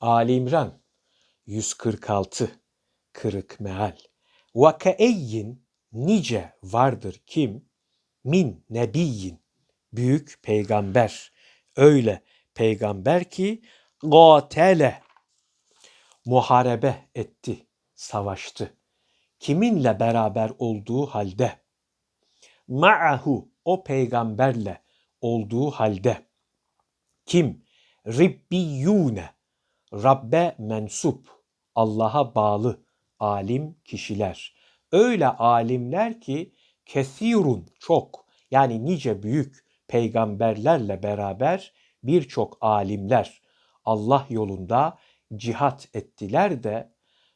Ali İmran 146 Kırık meal. Ve keeyyin nice vardır kim? Min nebiyyin büyük peygamber. Öyle peygamber ki gatele muharebe etti, savaştı. Kiminle beraber olduğu halde ma'ahu o peygamberle olduğu halde kim ribbiyune Rabbe mensup Allah'a bağlı alim kişiler. Öyle alimler ki kesirun çok yani nice büyük peygamberlerle beraber birçok alimler Allah yolunda cihat ettiler de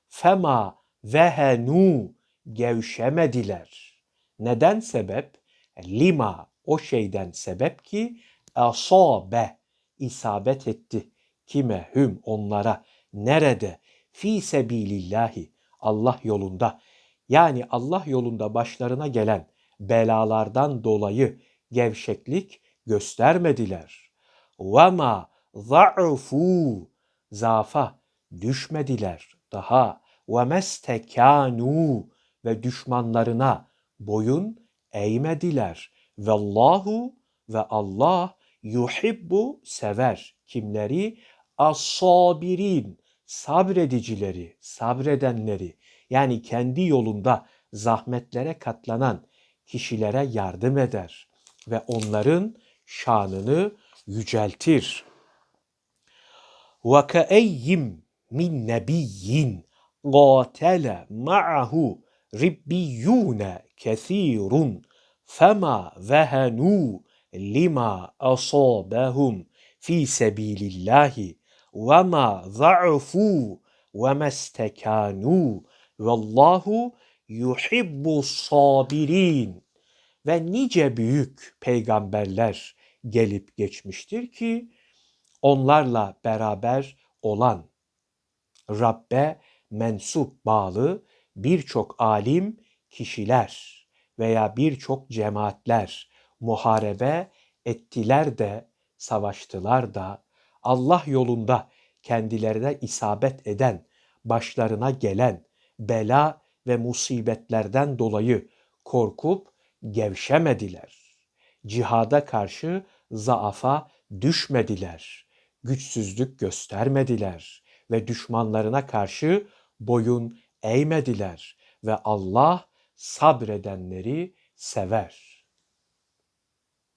fema vehenu gevşemediler. Neden sebep? Lima o şeyden sebep ki asabe isabet etti. Kime hüm onlara? Nerede? Fi sebilillahi Allah yolunda. Yani Allah yolunda başlarına gelen belalardan dolayı gevşeklik göstermediler. Vema za'fu zafa düşmediler daha. Ve mestekanu ve düşmanlarına boyun eğmediler. Vallahu ve Allah yuhibbu sever. Kimleri? As-sabirin sabredicileri, sabredenleri yani kendi yolunda zahmetlere katlanan kişilere yardım eder ve onların şanını yüceltir. Keeyyim min nebiyyin qatele ma'ahu ribbiyyune kesirun fema vehenu lima asabahum fi sebilillahi ve ma za'fu ve mestekanu vallahu yuhibbu sabirin ve nice büyük peygamberler gelip geçmiştir ki onlarla beraber olan Rabbe mensup bağlı birçok alim kişiler veya birçok cemaatler muharebe ettiler de savaştılar da Allah yolunda kendilerine isabet eden, başlarına gelen bela ve musibetlerden dolayı korkup gevşemediler. Cihada karşı zaafa düşmediler. Güçsüzlük göstermediler ve düşmanlarına karşı boyun eğmediler ve Allah sabredenleri sever.